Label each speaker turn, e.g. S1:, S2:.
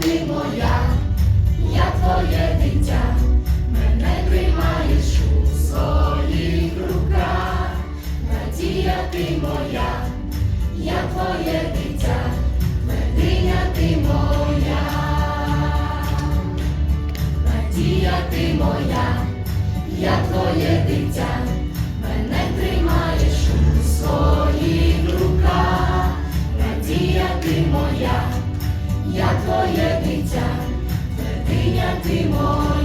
S1: ти моя, я твоє дитя, мене тримаєш у своїх руках, надія ти моя, я твоє дитя, мединя ти моя, надія ти моя, я твоє дитя. прийняти моє.